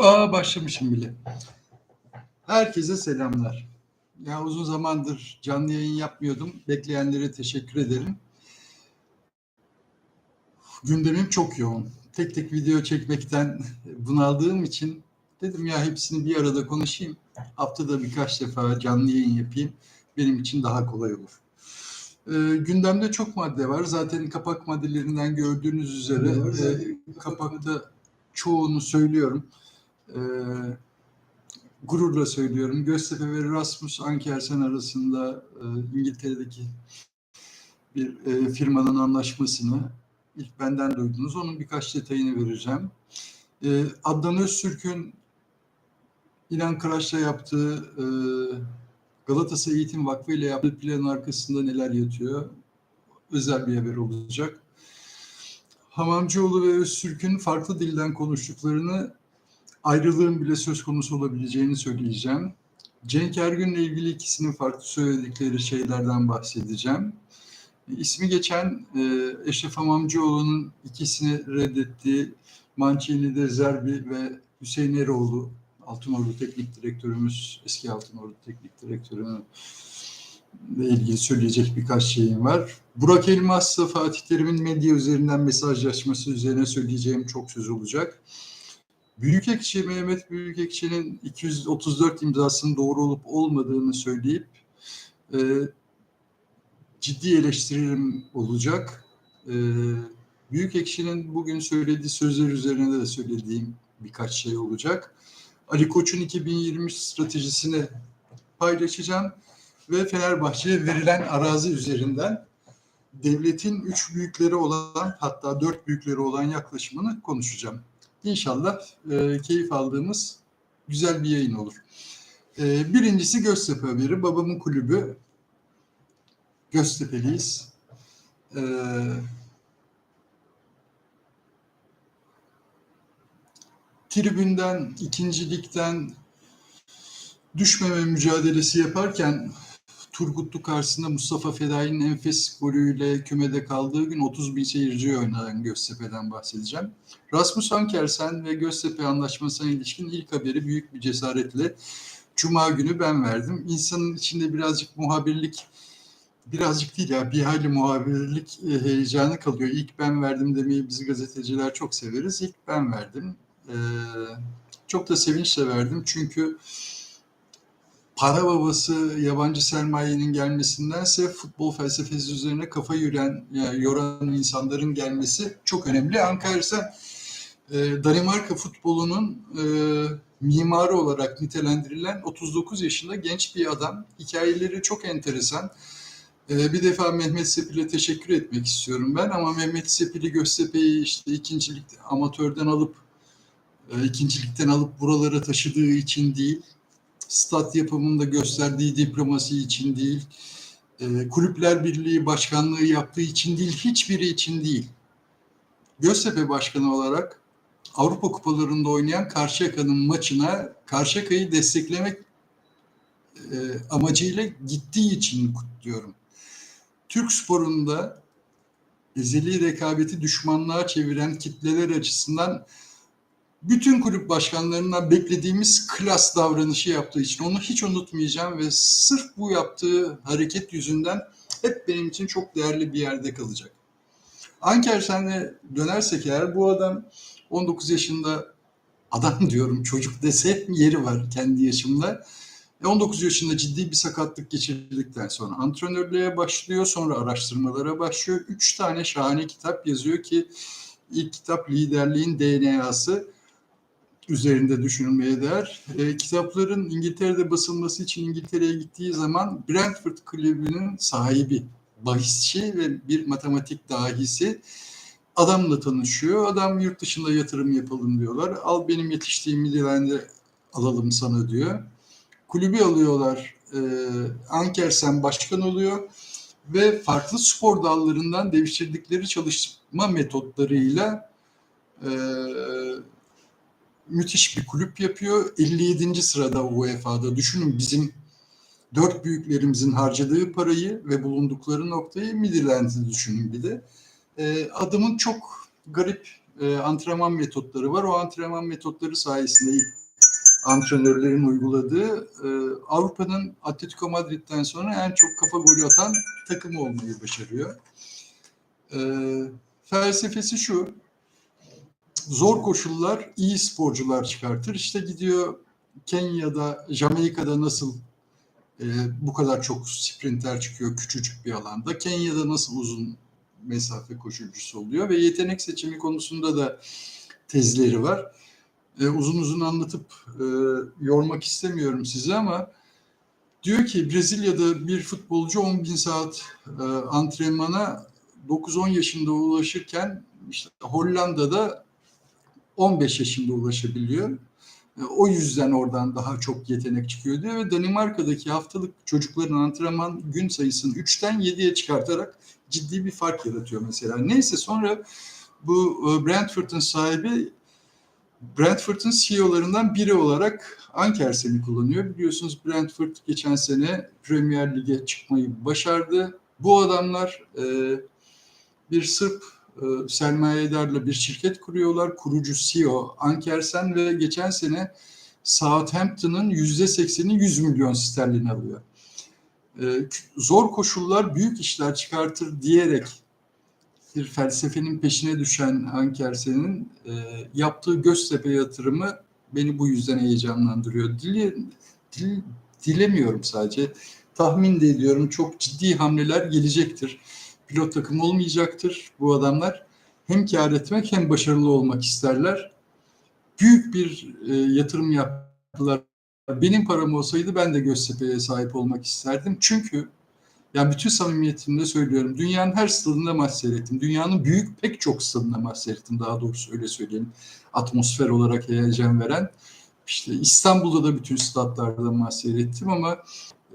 Aa başlamışım bile. Herkese selamlar. Ya uzun zamandır canlı yayın yapmıyordum. Bekleyenlere teşekkür ederim. Gündemim çok yoğun. Tek tek video çekmekten bunaldığım için dedim ya hepsini bir arada konuşayım. Haftada birkaç defa canlı yayın yapayım. Benim için daha kolay olur. Ee, gündemde çok madde var. Zaten kapak maddelerinden gördüğünüz üzere e, kapakta çoğunu söylüyorum. Ee, gururla söylüyorum. Göztepe ve Rasmus Ankersen arasında e, İngiltere'deki bir e, firmanın anlaşmasını ilk benden duydunuz. Onun birkaç detayını vereceğim. E, Adnan Öztürk'ün İnan Kıraç'la yaptığı e, Galatasaray Eğitim Vakfı ile yaptığı planın arkasında neler yatıyor? Özel bir haber olacak. Hamamcıoğlu ve Öztürk'ün farklı dilden konuştuklarını ayrılığın bile söz konusu olabileceğini söyleyeceğim. Cenk Ergün'le ilgili ikisinin farklı söyledikleri şeylerden bahsedeceğim. İsmi geçen e, Eşref Hamamcıoğlu'nun ikisini reddettiği Mancini Zerbi ve Hüseyin Eroğlu, Altınordu Teknik Direktörümüz, eski Altınordu Teknik Direktörü'nün ile ilgili söyleyecek birkaç şeyim var. Burak Elmas'la Fatih Terim'in medya üzerinden mesajlaşması üzerine söyleyeceğim çok söz olacak. Büyükekşi Mehmet Büyükekşi'nin 234 imzasının doğru olup olmadığını söyleyip e, ciddi eleştirilerim olacak. E, Büyükekşi'nin bugün söylediği sözler üzerine de söylediğim birkaç şey olacak. Ali Koç'un 2020 stratejisini paylaşacağım ve Fenerbahçe'ye verilen arazi üzerinden devletin üç büyükleri olan hatta dört büyükleri olan yaklaşımını konuşacağım. İnşallah e, keyif aldığımız güzel bir yayın olur. E, birincisi Göztepe haberi. Babamın kulübü. Göztepe'liyiz. E, tribünden, ikincilikten düşmeme mücadelesi yaparken Turgutlu karşısında Mustafa Fedai'nin enfes golüyle kümede kaldığı gün 30 bin seyirci oynayan Göztepe'den bahsedeceğim. Rasmus Ankersen ve Göztepe anlaşmasına ilişkin ilk haberi büyük bir cesaretle Cuma günü ben verdim. İnsanın içinde birazcık muhabirlik, birazcık değil ya bir hayli muhabirlik e, heyecanı kalıyor. İlk ben verdim demeyi biz gazeteciler çok severiz. İlk ben verdim. Ee, çok da sevinçle verdim çünkü para babası yabancı sermayenin gelmesindense futbol felsefesi üzerine kafa yüren, yoran insanların gelmesi çok önemli. Ankara ise e, Danimarka futbolunun e, mimarı olarak nitelendirilen 39 yaşında genç bir adam. Hikayeleri çok enteresan. E, bir defa Mehmet Sepil'e teşekkür etmek istiyorum ben ama Mehmet Sepil'i Göztepe'yi işte ikincilik amatörden alıp e, ikincilikten alıp buralara taşıdığı için değil, stat yapımında gösterdiği diplomasi için değil, e, kulüpler birliği başkanlığı yaptığı için değil, hiçbiri için değil. Göztepe başkanı olarak Avrupa kupalarında oynayan Karşıyaka'nın maçına Karşıyaka'yı desteklemek e, amacıyla gittiği için kutluyorum. Türk sporunda ezeli rekabeti düşmanlığa çeviren kitleler açısından bütün kulüp başkanlarından beklediğimiz klas davranışı yaptığı için onu hiç unutmayacağım ve sırf bu yaptığı hareket yüzünden hep benim için çok değerli bir yerde kalacak. Ankersen'e dönersek eğer bu adam 19 yaşında adam diyorum çocuk dese yeri var kendi yaşımda. 19 yaşında ciddi bir sakatlık geçirdikten sonra antrenörlüğe başlıyor, sonra araştırmalara başlıyor. Üç tane şahane kitap yazıyor ki ilk kitap liderliğin DNA'sı üzerinde düşünülmeye değer. E, kitapların İngiltere'de basılması için İngiltere'ye gittiği zaman Brentford kulübünün sahibi, bahisçi ve bir matematik dahisi adamla tanışıyor. Adam yurt dışında yatırım yapalım diyorlar. Al benim yetiştiğim milyonerde alalım sana diyor. Kulübü alıyorlar. E, Ankersen başkan oluyor ve farklı spor dallarından devşirdikleri çalışma metotlarıyla e, müthiş bir kulüp yapıyor. 57. sırada UEFA'da. Düşünün bizim dört büyüklerimizin harcadığı parayı ve bulundukları noktayı Midland'i düşünün bir de. E, adamın çok garip e, antrenman metotları var. O antrenman metotları sayesinde ilk antrenörlerin uyguladığı e, Avrupa'nın Atletico Madrid'den sonra en çok kafa golü atan takımı olmayı başarıyor. E, felsefesi şu, zor koşullar iyi sporcular çıkartır. İşte gidiyor Kenya'da, Jamaika'da nasıl e, bu kadar çok sprinter çıkıyor küçücük bir alanda. Kenya'da nasıl uzun mesafe koşucusu oluyor ve yetenek seçimi konusunda da tezleri var. E, uzun uzun anlatıp e, yormak istemiyorum size ama diyor ki Brezilya'da bir futbolcu 10 bin saat e, antrenmana 9-10 yaşında ulaşırken işte Hollanda'da 15 yaşında ulaşabiliyor. E, O yüzden oradan daha çok yetenek çıkıyor diyor ve Danimarka'daki haftalık çocukların antrenman gün sayısını 3'ten 7'ye çıkartarak ciddi bir fark yaratıyor mesela. Neyse sonra bu e, Brentford'un sahibi Brentford'un CEO'larından biri olarak Ankersen'i kullanıyor. Biliyorsunuz Brentford geçen sene Premier Lig'e çıkmayı başardı. Bu adamlar e, bir Sırp sermayedarla bir şirket kuruyorlar. Kurucu CEO Ankersen ve geçen sene Southampton'ın yüzde sekseni 100 milyon sterlin alıyor. E, zor koşullar büyük işler çıkartır diyerek bir felsefenin peşine düşen Ankersen'in e, yaptığı Göztepe yatırımı beni bu yüzden heyecanlandırıyor. Dile, dil, dilemiyorum sadece. Tahmin de ediyorum çok ciddi hamleler gelecektir. Pilot takım olmayacaktır bu adamlar. Hem kar etmek hem başarılı olmak isterler. Büyük bir e, yatırım yaptılar. Benim param olsaydı ben de Göztepe'ye sahip olmak isterdim. Çünkü yani bütün samimiyetimle söylüyorum. Dünyanın her stadında maç seyrettim. Dünyanın büyük pek çok stadında maç seyrettim. Daha doğrusu öyle söyleyeyim. Atmosfer olarak heyecan veren. İşte İstanbul'da da bütün stadlarda maç seyrettim ama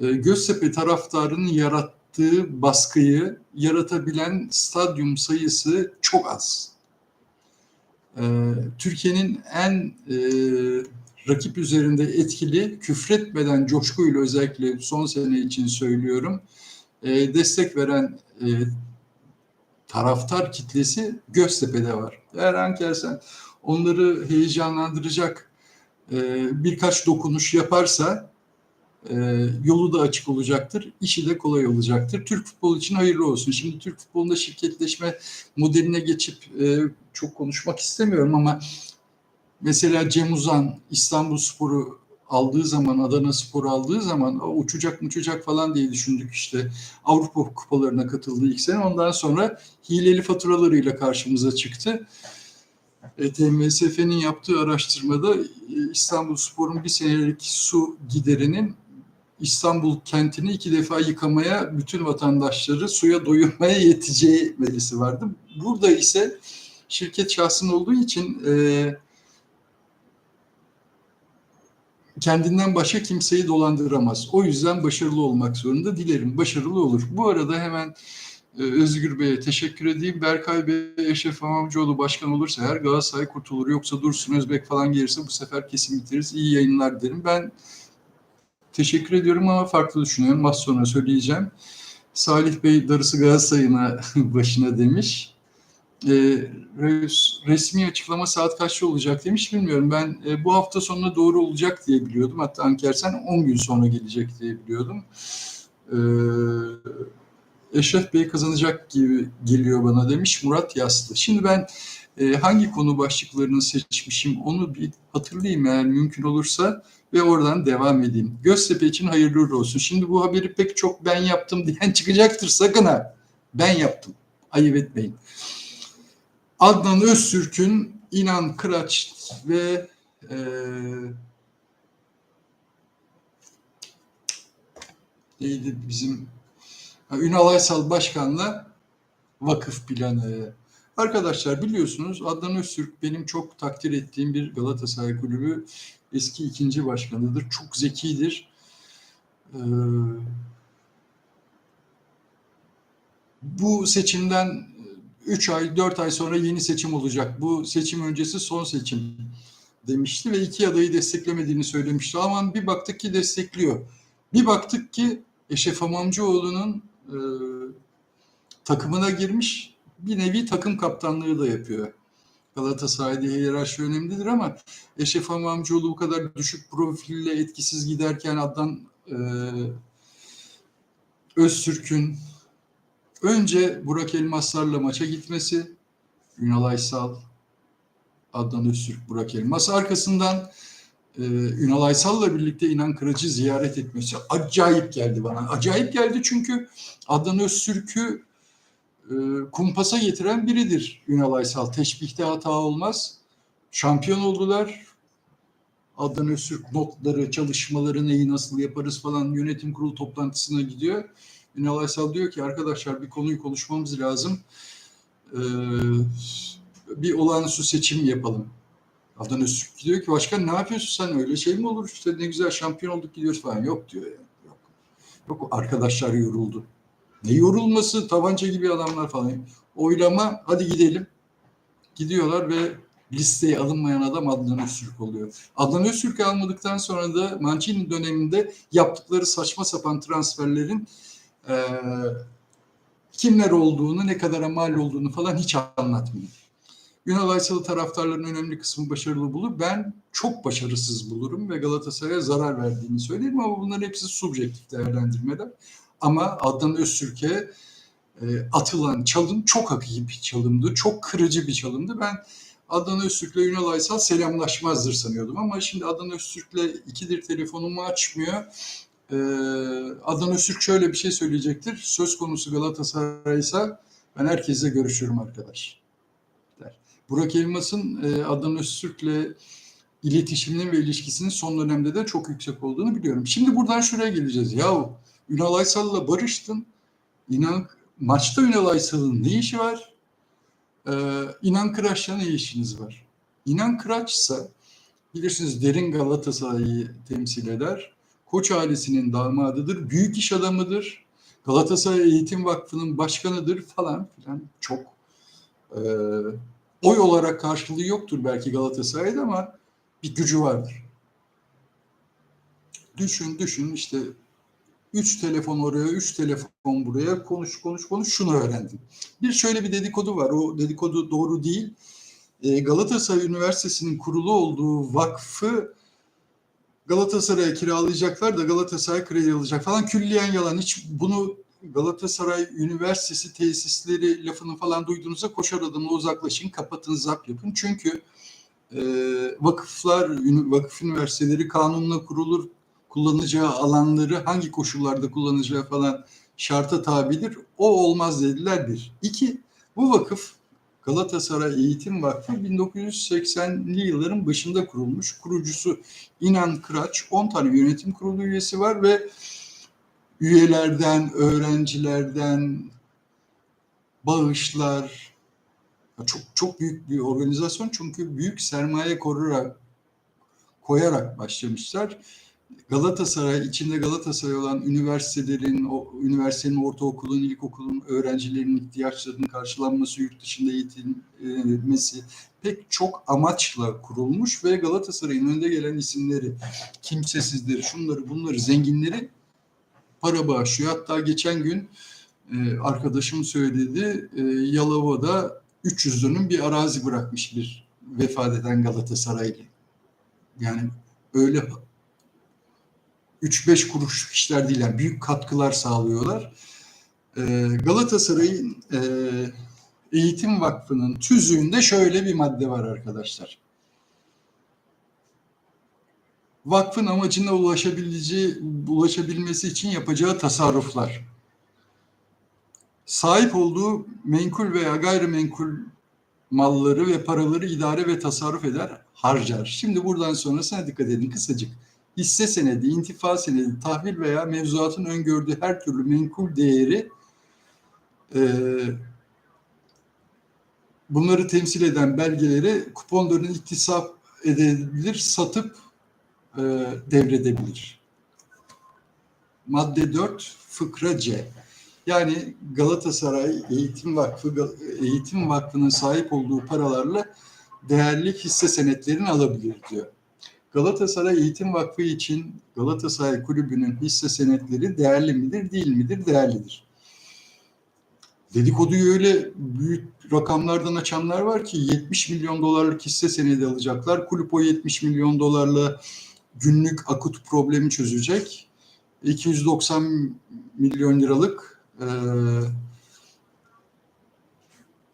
e, Göztepe taraftarının yarattığı baskıyı yaratabilen stadyum sayısı çok az. E, Türkiye'nin en e, rakip üzerinde etkili, küfretmeden coşkuyla özellikle son sene için söylüyorum, e, destek veren e, taraftar kitlesi Göztepe'de var. Eğer Ankersen onları heyecanlandıracak e, birkaç dokunuş yaparsa e, yolu da açık olacaktır, işi de kolay olacaktır. Türk futbolu için hayırlı olsun. Şimdi Türk futbolunda şirketleşme modeline geçip e, çok konuşmak istemiyorum ama mesela Cem Uzan İstanbul Sporu aldığı zaman, Adana Spor aldığı zaman "Aa, uçacak mı uçacak falan diye düşündük işte. Avrupa kupalarına katıldı ilk sene. Ondan sonra hileli faturalarıyla karşımıza çıktı. E, TMSF'nin yaptığı araştırmada e, İstanbul Spor'un bir senelik su giderinin İstanbul kentini iki defa yıkamaya, bütün vatandaşları suya doyurmaya yeteceği verisi vardı. Burada ise şirket şahsın olduğu için e, kendinden başka kimseyi dolandıramaz. O yüzden başarılı olmak zorunda. Dilerim başarılı olur. Bu arada hemen e, Özgür Bey'e teşekkür edeyim. Berkay Bey, Eşref Amamcıoğlu başkan olursa eğer Galatasaray kurtulur. Yoksa Dursun Özbek falan gelirse bu sefer kesin bitiririz. İyi yayınlar derim. Ben teşekkür ediyorum ama farklı düşünüyorum. Az sonra söyleyeceğim. Salih Bey darısı Galatasaray'ına başına demiş. E, res- resmi açıklama saat kaçta olacak demiş bilmiyorum. Ben e, bu hafta sonuna doğru olacak diye biliyordum. Hatta Ankersen 10 gün sonra gelecek diye biliyordum. E, Eşref Bey kazanacak gibi geliyor bana demiş Murat Yaslı. Şimdi ben e, hangi konu başlıklarını seçmişim onu bir hatırlayayım eğer mümkün olursa ve oradan devam edeyim. Göztepe için hayırlı olsun. Şimdi bu haberi pek çok ben yaptım diyen çıkacaktır sakın ha. Ben yaptım. Ayıp etmeyin. Adnan Öztürk'ün İnan Kıraç ve e, neydi bizim ha, Ünal Aysal Başkan'la vakıf planı. Arkadaşlar biliyorsunuz Adnan Öztürk benim çok takdir ettiğim bir Galatasaray kulübü eski ikinci başkanıdır. Çok zekidir. Ee, bu seçimden 3 ay, 4 ay sonra yeni seçim olacak. Bu seçim öncesi son seçim demişti ve iki adayı desteklemediğini söylemişti. Ama bir baktık ki destekliyor. Bir baktık ki Eşref Hamamcıoğlu'nun e, takımına girmiş bir nevi takım kaptanlığı da yapıyor. Galatasaray'da hiyerarşi önemlidir ama Eşref Hamamcıoğlu bu kadar düşük profille etkisiz giderken Adnan e, Öztürk'ün önce Burak Elmaslar'la maça gitmesi, Ünal Aysal, Adnan Öztürk, Burak Elmas arkasından e, Ünal Aysal'la birlikte İnan Kıracı ziyaret etmesi acayip geldi bana. Acayip geldi çünkü Adnan Öztürk'ü e, kumpasa getiren biridir Ünal Aysal. Teşbihte hata olmaz. Şampiyon oldular. Adnan Öztürk notları, çalışmaları neyi nasıl yaparız falan yönetim kurulu toplantısına gidiyor. Ünal Aysal diyor ki arkadaşlar bir konuyu konuşmamız lazım. Ee, bir olağanüstü seçim yapalım. Adnan Öztürk diyor ki başkan ne yapıyorsun sen öyle şey mi olur işte ne güzel şampiyon olduk gidiyoruz falan. Yok diyor ya. Yok. Yok arkadaşlar yoruldu. Ne yorulması tabanca gibi adamlar falan. Oylama hadi gidelim. Gidiyorlar ve listeye alınmayan adam Adnan Öztürk oluyor. Adnan Öztürk'ü almadıktan sonra da Mancini döneminde yaptıkları saçma sapan transferlerin e, kimler olduğunu, ne kadara mal olduğunu falan hiç anlatmıyor. Ünal Aysal'ı taraftarların önemli kısmı başarılı bulur. Ben çok başarısız bulurum ve Galatasaray'a zarar verdiğini söylerim ama bunların hepsi subjektif değerlendirmeler. Ama Adnan Öztürk'e e, atılan çalım çok hakiki bir çalımdı. Çok kırıcı bir çalımdı. Ben Adnan Öztürk'le Ünal Aysal selamlaşmazdır sanıyordum ama şimdi Adnan Öztürk'le ikidir telefonumu açmıyor. Ee, Adnan Öztürk şöyle bir şey söyleyecektir. Söz konusu Galatasaray ise ben herkesle görüşürüm arkadaş. Der. Burak Elmas'ın e, Adnan Öztürk'le iletişiminin ve ilişkisinin son dönemde de çok yüksek olduğunu biliyorum. Şimdi buradan şuraya geleceğiz. Yahu Ünal Aysal'la barıştın. İnan maçta Ünal Aysal'ın ne işi var? Ee, İnan Kıraç'la ne işiniz var? İnan Kıraç'sa bilirsiniz derin Galatasaray'ı temsil eder. Koç ailesinin damadıdır. Büyük iş adamıdır. Galatasaray Eğitim Vakfı'nın başkanıdır falan filan. Çok e, oy olarak karşılığı yoktur belki Galatasaray'da ama bir gücü vardır. Düşün düşün işte Üç telefon oraya, üç telefon buraya, konuş konuş konuş şunu öğrendim. Bir şöyle bir dedikodu var, o dedikodu doğru değil. Ee, Galatasaray Üniversitesi'nin kurulu olduğu vakfı Galatasaray'a kiralayacaklar da Galatasaray kredi alacak falan külliyen yalan. Hiç bunu Galatasaray Üniversitesi tesisleri lafını falan duyduğunuzda koşar adımla uzaklaşın, kapatın, zap yapın. Çünkü e, vakıflar, vakıf üniversiteleri kanunla kurulur, kullanacağı alanları hangi koşullarda kullanacağı falan şarta tabidir. O olmaz dediler bir. İki, bu vakıf Galatasaray Eğitim Vakfı 1980'li yılların başında kurulmuş. Kurucusu İnan Kıraç, 10 tane yönetim kurulu üyesi var ve üyelerden, öğrencilerden, bağışlar, çok çok büyük bir organizasyon çünkü büyük sermaye koruyarak koyarak başlamışlar. Galatasaray, içinde Galatasaray olan üniversitelerin, o, üniversitenin, ortaokulun, ilkokulun öğrencilerinin ihtiyaçlarının karşılanması, yurt dışında eğitilmesi pek çok amaçla kurulmuş ve Galatasaray'ın önde gelen isimleri, kimsesizleri, şunları bunları, zenginleri para bağışlıyor. Hatta geçen gün e, arkadaşım söyledi, e, Yalova'da 300 dönüm bir arazi bırakmış bir vefat eden Galatasaraylı. Yani öyle 3-5 kuruş işler değil büyük katkılar sağlıyorlar. Ee, Galatasaray'ın e, Eğitim Vakfı'nın tüzüğünde şöyle bir madde var arkadaşlar. Vakfın amacına ulaşabileceği, ulaşabilmesi için yapacağı tasarruflar. Sahip olduğu menkul veya gayrimenkul malları ve paraları idare ve tasarruf eder, harcar. Şimdi buradan sonrasına dikkat edin kısacık hisse senedi, intifa senedi, tahvil veya mevzuatın öngördüğü her türlü menkul değeri e, bunları temsil eden belgeleri kuponların iktisap edebilir, satıp e, devredebilir. Madde 4 fıkra C. Yani Galatasaray Eğitim Vakfı Eğitim Vakfı'nın sahip olduğu paralarla değerli hisse senetlerini alabilir diyor. Galatasaray Eğitim Vakfı için Galatasaray Kulübü'nün hisse senetleri değerli midir, değil midir? Değerlidir. Dedikoduyu öyle büyük rakamlardan açanlar var ki 70 milyon dolarlık hisse senedi alacaklar. Kulüp o 70 milyon dolarla günlük akut problemi çözecek. 290 milyon liralık e,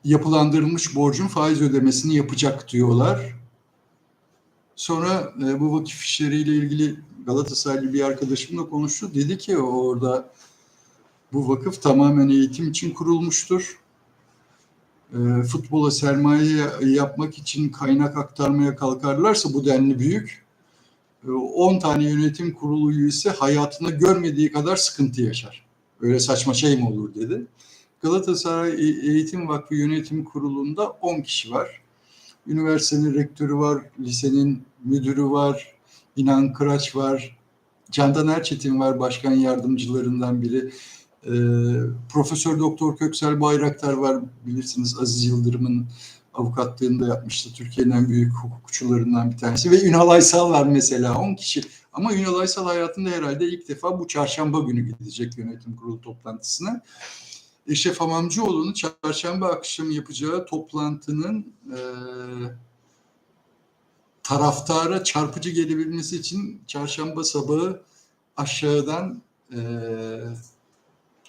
yapılandırılmış borcun faiz ödemesini yapacak diyorlar. Sonra e, bu vakıf işleriyle ilgili Galatasaraylı bir arkadaşımla konuştu. Dedi ki orada bu vakıf tamamen eğitim için kurulmuştur. E, futbola sermaye yapmak için kaynak aktarmaya kalkarlarsa bu denli büyük. E, 10 tane yönetim kurulu üyesi hayatında görmediği kadar sıkıntı yaşar. Öyle saçma şey mi olur dedi. Galatasaray Eğitim Vakfı Yönetim Kurulu'nda 10 kişi var. Üniversitenin rektörü var, lisenin müdürü var, İnan Kıraç var, Candan Erçetin var başkan yardımcılarından biri. E, Profesör Doktor Köksel Bayraktar var bilirsiniz Aziz Yıldırım'ın avukatlığını da yapmıştı. Türkiye'nin en büyük hukukçularından bir tanesi. Ve Ünal Aysal var mesela 10 kişi. Ama Ünal Aysal hayatında herhalde ilk defa bu çarşamba günü gidecek yönetim kurulu toplantısına. Eşref Hamamcıoğlu'nun çarşamba akşamı yapacağı toplantının e, taraftara çarpıcı gelebilmesi için çarşamba sabahı aşağıdan e,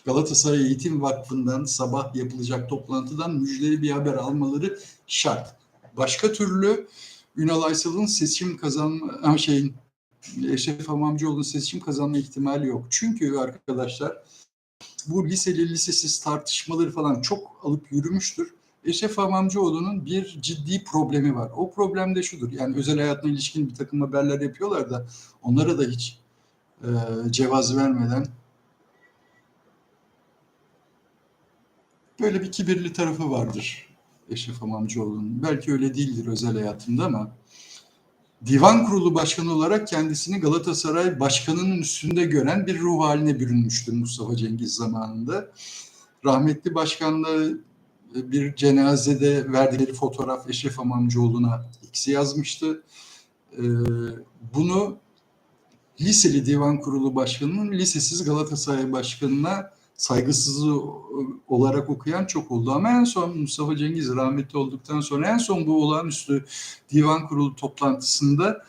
Galatasaray Eğitim Vakfı'ndan sabah yapılacak toplantıdan müjdeli bir haber almaları şart. Başka türlü Ünal Aysal'ın seçim kazanma şeyin Eşref Hamamcıoğlu'nun seçim kazanma ihtimali yok. Çünkü arkadaşlar bu liseli lisesiz tartışmaları falan çok alıp yürümüştür. Eşref Hamamcıoğlu'nun bir ciddi problemi var. O problem de şudur. Yani özel hayatına ilişkin bir takım haberler yapıyorlar da onlara da hiç e, cevaz vermeden böyle bir kibirli tarafı vardır Eşref Hamamcıoğlu'nun. Belki öyle değildir özel hayatında ama divan kurulu başkanı olarak kendisini Galatasaray başkanının üstünde gören bir ruh haline bürünmüştü Mustafa Cengiz zamanında. Rahmetli başkanla bir cenazede verdikleri fotoğraf Eşref Amamcıoğlu'na X'i yazmıştı. Bunu liseli divan kurulu başkanının lisesiz Galatasaray başkanına saygısızlığı olarak okuyan çok oldu. Ama en son Mustafa Cengiz rahmetli olduktan sonra en son bu olağanüstü divan kurulu toplantısında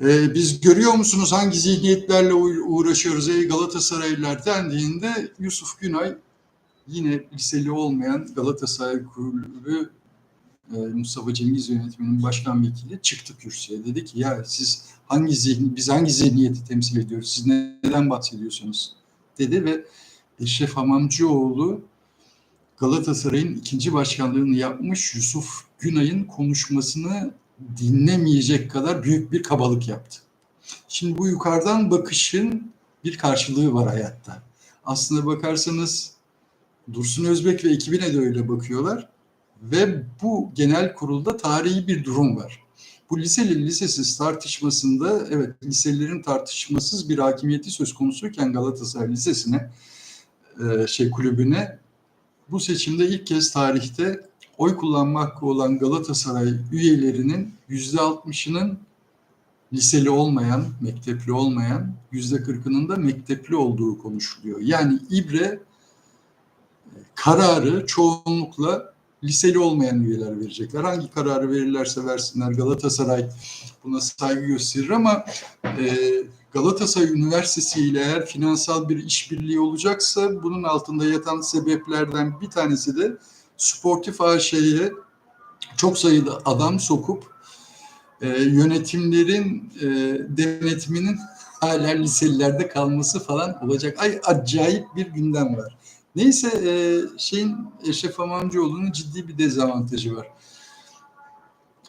e, biz görüyor musunuz hangi zihniyetlerle uğraşıyoruz ey Galatasaraylılar dendiğinde Yusuf Günay yine liseli olmayan Galatasaray Kulübü e, Mustafa Cengiz yönetiminin başkan vekili çıktı kürsüye. Dedi ki ya siz hangi zihni, biz hangi zihniyeti temsil ediyoruz? Siz neden bahsediyorsunuz? Dedi ve Eşref Hamamcıoğlu Galatasaray'ın ikinci başkanlığını yapmış Yusuf Günay'ın konuşmasını dinlemeyecek kadar büyük bir kabalık yaptı. Şimdi bu yukarıdan bakışın bir karşılığı var hayatta. Aslında bakarsanız Dursun Özbek ve ekibine de öyle bakıyorlar. Ve bu genel kurulda tarihi bir durum var. Bu liseli lisesiz tartışmasında evet liselilerin tartışmasız bir hakimiyeti söz konusuyken Galatasaray Lisesi'ne e, şey kulübüne bu seçimde ilk kez tarihte oy kullanma hakkı olan Galatasaray üyelerinin yüzde altmışının liseli olmayan, mektepli olmayan, yüzde kırkının da mektepli olduğu konuşuluyor. Yani İbre kararı çoğunlukla liseli olmayan üyeler verecekler. Hangi kararı verirlerse versinler Galatasaray buna saygı gösterir ama e, Galatasaray Üniversitesi ile eğer finansal bir işbirliği olacaksa bunun altında yatan sebeplerden bir tanesi de Sportif AŞ'ye çok sayıda adam sokup e, yönetimlerin e, denetiminin hala liselilerde kalması falan olacak. Ay acayip bir gündem var. Neyse e, şeyin Eşref Amamcıoğlu'nun ciddi bir dezavantajı var.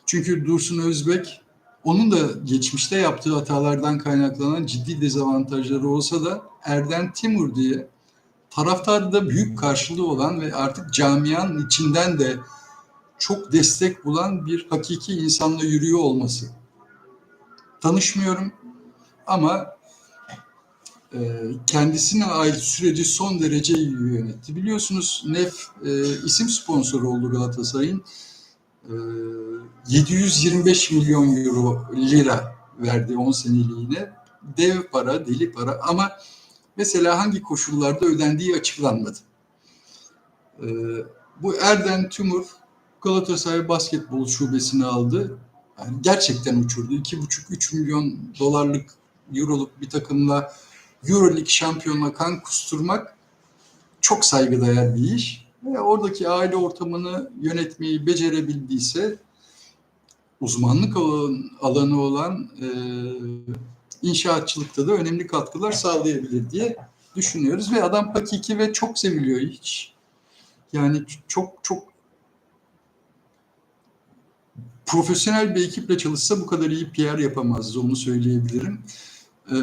Çünkü Dursun Özbek onun da geçmişte yaptığı hatalardan kaynaklanan ciddi dezavantajları olsa da Erden Timur diye taraftarda da büyük karşılığı olan ve artık camianın içinden de çok destek bulan bir hakiki insanla yürüyor olması. Tanışmıyorum ama e, kendisine ait süreci son derece iyi yönetti. Biliyorsunuz Nef e, isim sponsoru oldu Galatasaray'ın. E, 725 milyon euro lira verdi 10 seneliğine. Dev para, deli para ama mesela hangi koşullarda ödendiği açıklanmadı. Ee, bu Erden Tümur Galatasaray basketbol şubesini aldı. Yani gerçekten uçurdu. 2,5-3 milyon dolarlık, euroluk bir takımla Euroleague şampiyonuna kan kusturmak çok saygıdeğer bir iş. Ve oradaki aile ortamını yönetmeyi becerebildiyse uzmanlık alanı olan e, inşaatçılıkta da önemli katkılar sağlayabilir diye düşünüyoruz. Ve adam hakiki ve çok seviliyor hiç. Yani çok çok profesyonel bir ekiple çalışsa bu kadar iyi PR yapamazdı onu söyleyebilirim. Ee,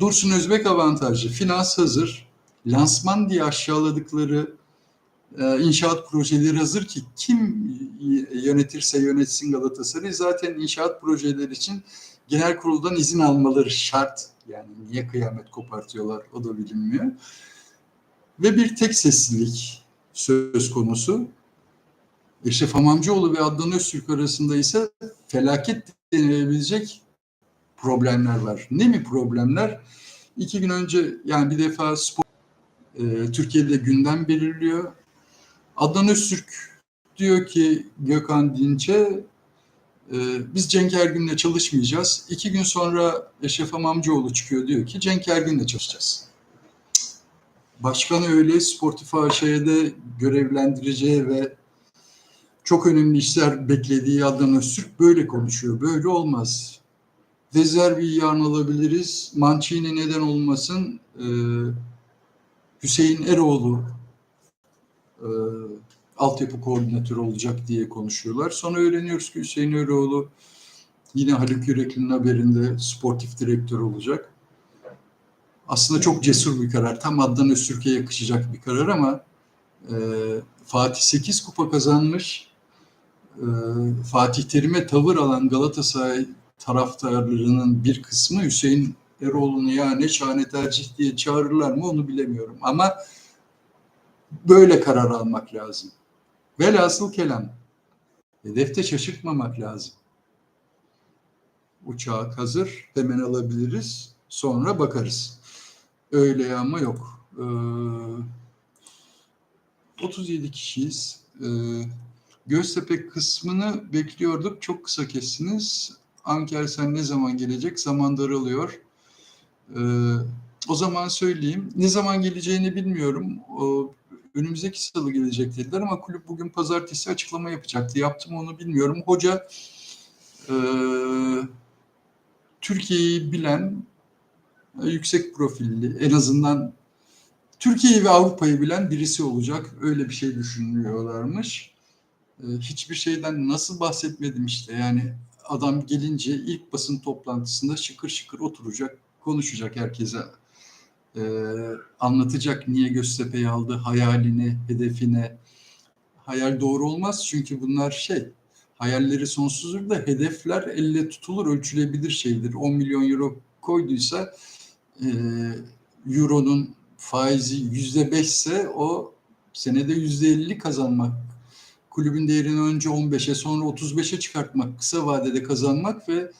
Dursun Özbek avantajı. Finans hazır. Lansman diye aşağıladıkları inşaat projeleri hazır ki kim yönetirse yönetsin Galatasaray zaten inşaat projeleri için genel kuruldan izin almaları şart. Yani niye kıyamet kopartıyorlar o da bilinmiyor. Ve bir tek seslilik söz konusu. Eşref Hamamcıoğlu ve Adnan Öztürk arasında ise felaket denilebilecek problemler var. Ne mi problemler? İki gün önce yani bir defa spor e, Türkiye'de gündem belirliyor. Adnan Öztürk diyor ki Gökhan Dinç'e e, biz Cenk Ergün'le çalışmayacağız. İki gün sonra Eşref Amamcıoğlu çıkıyor diyor ki Cenk Ergün'le çalışacağız. Başkan öyle sportif AŞ'de görevlendireceği ve çok önemli işler beklediği Adnan Öztürk böyle konuşuyor. Böyle olmaz. Dezerbi'yi yarın alabiliriz. Mancini neden olmasın? Ee, Hüseyin Eroğlu e, altyapı koordinatörü olacak diye konuşuyorlar. Sonra öğreniyoruz ki Hüseyin Eroğlu yine Haluk Yürekli'nin haberinde sportif direktör olacak. Aslında çok cesur bir karar. Tam Adnan Öztürk'e yakışacak bir karar ama e, Fatih 8 kupa kazanmış. E, Fatih Terim'e tavır alan Galatasaray taraftarlarının bir kısmı Hüseyin Eroğlu'nu ya ne şahane tercih diye çağırırlar mı onu bilemiyorum. Ama böyle karar almak lazım. Velhasıl kelam. Hedefte şaşırtmamak lazım. Uçağı hazır, hemen alabiliriz, sonra bakarız. Öyle ama yok. Ee, 37 kişiyiz. Ee, Göztepe kısmını bekliyorduk. Çok kısa kestiniz. Anker sen ne zaman gelecek? Zaman daralıyor. Ee, o zaman söyleyeyim. Ne zaman geleceğini bilmiyorum. O, önümüzdeki salı gelecek dediler ama kulüp bugün pazartesi açıklama yapacaktı. Yaptım onu bilmiyorum. Hoca e, Türkiye'yi bilen e, yüksek profilli en azından Türkiye'yi ve Avrupa'yı bilen birisi olacak. Öyle bir şey düşünüyorlarmış. E, hiçbir şeyden nasıl bahsetmedim işte yani adam gelince ilk basın toplantısında şıkır şıkır oturacak, konuşacak herkese. Ee, anlatacak niye Göztepe'yi aldı, hayalini, hedefine. Hayal doğru olmaz çünkü bunlar şey, hayalleri sonsuzdur da hedefler elle tutulur, ölçülebilir şeydir. 10 milyon euro koyduysa e, euronun faizi yüzde beşse o senede yüzde elli kazanmak kulübün değerini önce 15'e sonra 35'e çıkartmak, kısa vadede kazanmak ve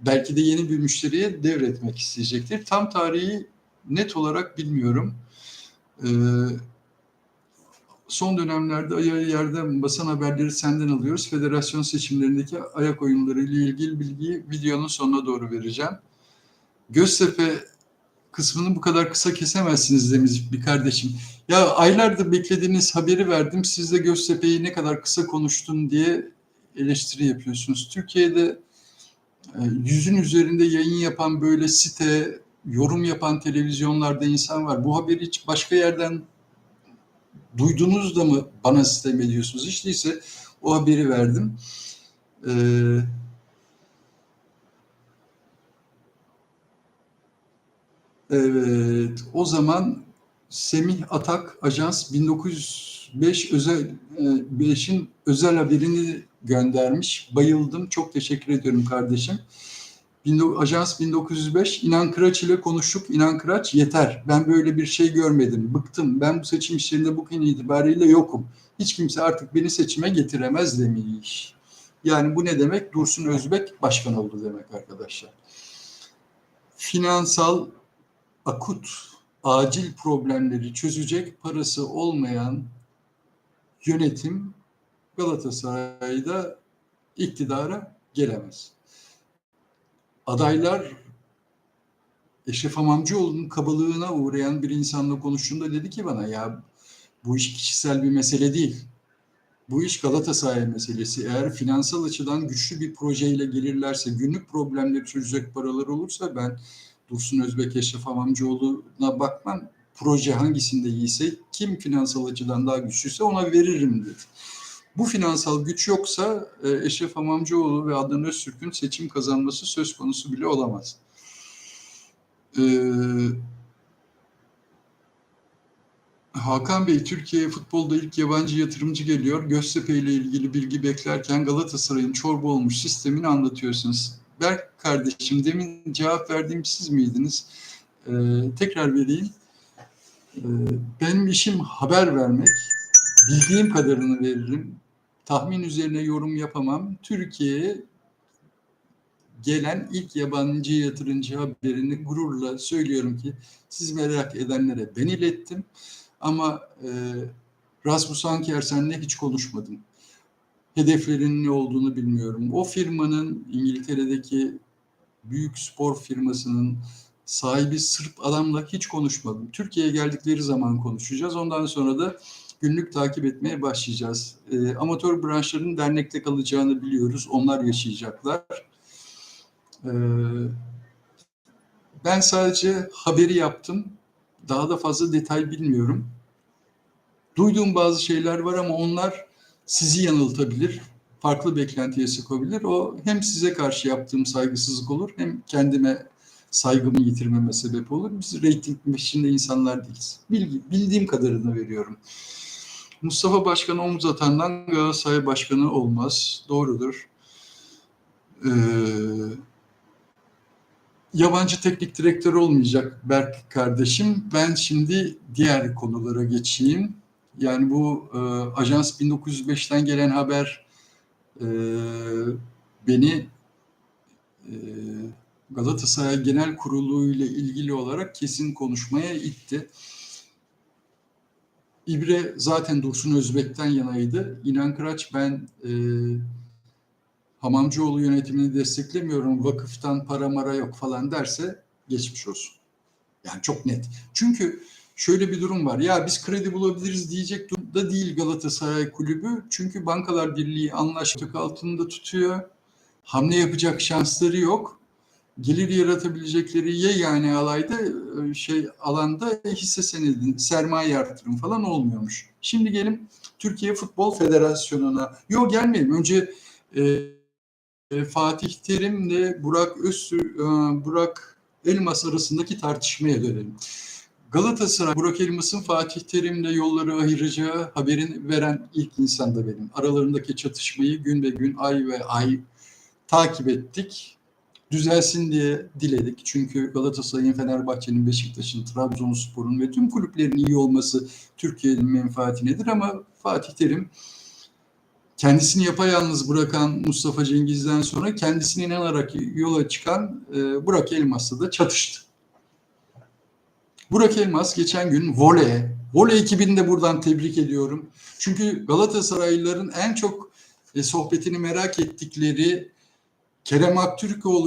belki de yeni bir müşteriye devretmek isteyecektir. Tam tarihi net olarak bilmiyorum. Ee, son dönemlerde ayağı yerden basan haberleri senden alıyoruz. Federasyon seçimlerindeki ayak oyunları ile ilgili bilgiyi videonun sonuna doğru vereceğim. Göztepe kısmını bu kadar kısa kesemezsiniz demiş bir kardeşim. Ya aylardır beklediğiniz haberi verdim. Siz de Göztepe'yi ne kadar kısa konuştun diye eleştiri yapıyorsunuz. Türkiye'de e, yüzün üzerinde yayın yapan böyle site, yorum yapan televizyonlarda insan var. Bu haberi hiç başka yerden duydunuz da mı bana sistem ediyorsunuz? Hiç değilse o haberi verdim. Ee, Evet, o zaman Semih Atak Ajans 1905 özel 5'in e, özel haberini göndermiş. Bayıldım. Çok teşekkür ediyorum kardeşim. Ajans 1905 İnan Kıraç ile konuştuk. İnan Kıraç yeter. Ben böyle bir şey görmedim. Bıktım. Ben bu seçim işlerinde bugün itibariyle yokum. Hiç kimse artık beni seçime getiremez demiş. Yani bu ne demek? Dursun Özbek başkan oldu demek arkadaşlar. Finansal akut acil problemleri çözecek parası olmayan yönetim Galatasaray'da iktidara gelemez. Adaylar Eşref Amamcıoğlu'nun kabalığına uğrayan bir insanla konuştuğunda dedi ki bana ya bu iş kişisel bir mesele değil. Bu iş Galatasaray meselesi. Eğer finansal açıdan güçlü bir projeyle gelirlerse, günlük problemleri çözecek paralar olursa ben Dursun Özbek, Eşref Amamcıoğlu'na bakmam. Proje hangisinde iyiyse, kim finansal açıdan daha güçlüyse ona veririm dedi. Bu finansal güç yoksa e, Eşref Amamcıoğlu ve Adnan Öztürk'ün seçim kazanması söz konusu bile olamaz. Ee, Hakan Bey, Türkiye'ye futbolda ilk yabancı yatırımcı geliyor. Göztepe ile ilgili bilgi beklerken Galatasaray'ın çorba olmuş sistemini anlatıyorsunuz. Berk kardeşim, demin cevap verdiğim siz miydiniz? Ee, tekrar vereyim. Ee, benim işim haber vermek. Bildiğim kadarını veririm. Tahmin üzerine yorum yapamam. Türkiye'ye gelen ilk yabancı yatırımcı haberini gururla söylüyorum ki siz merak edenlere ben ilettim. Ama e, Rasmus Ankersen'le hiç konuşmadım. Hedeflerinin ne olduğunu bilmiyorum. O firmanın İngiltere'deki büyük spor firmasının sahibi Sırp adamla hiç konuşmadım. Türkiye'ye geldikleri zaman konuşacağız. Ondan sonra da günlük takip etmeye başlayacağız. E, amatör branşların dernekte kalacağını biliyoruz. Onlar yaşayacaklar. E, ben sadece haberi yaptım. Daha da fazla detay bilmiyorum. Duyduğum bazı şeyler var ama onlar sizi yanıltabilir, farklı beklentiye sokabilir. O hem size karşı yaptığım saygısızlık olur hem kendime saygımı yitirmeme sebep olur. Biz reyting peşinde insanlar değiliz. Bilgi, bildiğim kadarını veriyorum. Mustafa Başkan'a omuz atandan Galatasaray Başkanı olmaz. Doğrudur. Ee, yabancı teknik direktör olmayacak Berk kardeşim. Ben şimdi diğer konulara geçeyim. Yani bu e, Ajans 1905'ten gelen haber e, beni e, Galatasaray Genel Kurulu ile ilgili olarak kesin konuşmaya itti. İbre zaten Dursun Özbek'ten yanaydı. İnan Kıraç ben e, Hamamcıoğlu yönetimini desteklemiyorum, vakıftan para mara yok falan derse geçmiş olsun. Yani çok net. Çünkü şöyle bir durum var. Ya biz kredi bulabiliriz diyecek durumda değil Galatasaray kulübü. Çünkü Bankalar Birliği anlaştık altında tutuyor. Hamle yapacak şansları yok. Gelir yaratabilecekleri ye yani alayda şey alanda hisse senedi, sermaye artırım falan olmuyormuş. Şimdi gelin Türkiye Futbol Federasyonu'na. Yok gelmeyelim. Önce e, Fatih Terim'le Burak Öztürk, e, Burak Elmas arasındaki tartışmaya dönelim. Galatasaray Burak Elmas'ın Fatih Terim'le yolları ayıracağı haberini veren ilk insan da benim. Aralarındaki çatışmayı gün ve gün, ay ve ay takip ettik. Düzelsin diye diledik. Çünkü Galatasaray'ın, Fenerbahçe'nin, Beşiktaş'ın, Trabzonspor'un ve tüm kulüplerin iyi olması Türkiye'nin menfaatinedir ama Fatih Terim kendisini yapayalnız bırakan Mustafa Cengiz'den sonra kendisine inanarak yola çıkan e, Burak Elmas'la da çatıştı. Burak Elmas geçen gün voley, voley ekibini de buradan tebrik ediyorum. Çünkü Galatasaraylıların en çok e, sohbetini merak ettikleri Kerem Aktürkoğlu